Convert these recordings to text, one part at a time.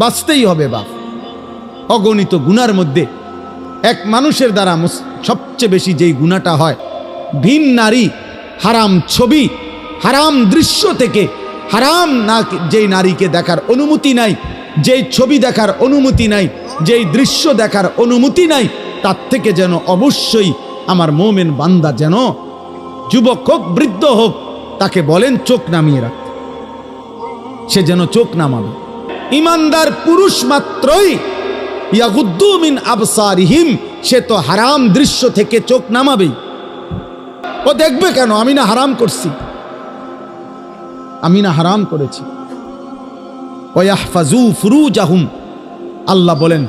বাঁচতেই হবে বাপ। অগণিত গুনার মধ্যে এক মানুষের দ্বারা সবচেয়ে বেশি যেই গুণাটা হয়, ভিন নারী, হারাম ছবি, হারাম দৃশ্য থেকে হারাম না যেই নারীকে দেখার অনুমতি নাই, যেই ছবি দেখার অনুমতি নাই, যেই দৃশ্য দেখার অনুমতি নাই, তার থেকে যেন অবশ্যই আমার মোমেন বান্দা যেন যুবক হোক, বৃদ্ধ হোক, তাকে বলেন চোখ নামিয়ে রাখতে। সে যেন চোখ নামাবে। ইমানদার পুরুষ মাত্রই ইয়াগুদ্দু মিন আবসারিহিম, সে তো হারাম দৃশ্য থেকে চোখ নামাবেই ও দেখবে কেন? আমি না হারাম করছি। আমি না হারাম করেছি। ওয়াহফাজু ফুরুজাহুম। আল্লাহ বলেন,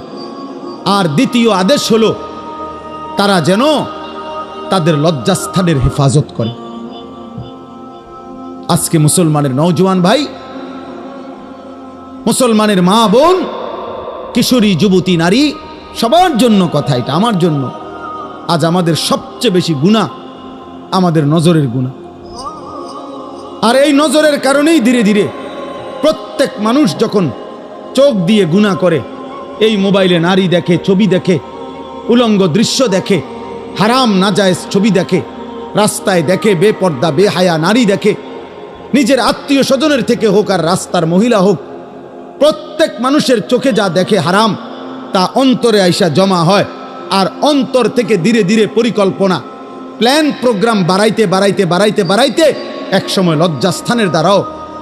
আর দ্বিতীয় আদেশ হলো, তারা যেন তাদের লজ্জাস্থানের হেফাজত করে। আজকে মুসলমানের নওজোয়ান ভাই মুসলমানের মা বোন, কিশোরী, যুবতী, নারী, সবার জন্য কথা এটা, আমার জন্য। আজ আমাদের সবচেয়ে বেশি গুণা আমাদের নজরের গুণা আর এই নজরের কারণেই ধীরে ধীরে প্রত্যেক মানুষ যখন চোখ দিয়ে গুণা করে, এই মোবাইলে নারী দেখে, ছবি দেখে, উলঙ্গ দৃশ্য দেখে, হারাম, নাজায়েজ ছবি দেখে, রাস্তায় দেখে, বেপর্দা, বেহায়া নারী দেখে, নিজের আত্মীয় স্বজনের থেকে হোক আর রাস্তার মহিলা হোক প্রত্যেক মানুষের চোখে যা দেখে হারাম, তা অন্তরে আইসা জমা হয়, আর অন্তর থেকে ধীরে ধীরে পরিকল্পনা, প্ল্যান, প্রোগ্রাম বাড়াইতে বাড়াইতে বাড়াইতে বাড়াইতে একসময় লজ্জাস্থানের দ্বারাও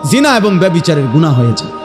জিনা এবং ব্যবিচারের গুণা হয়ে যায়।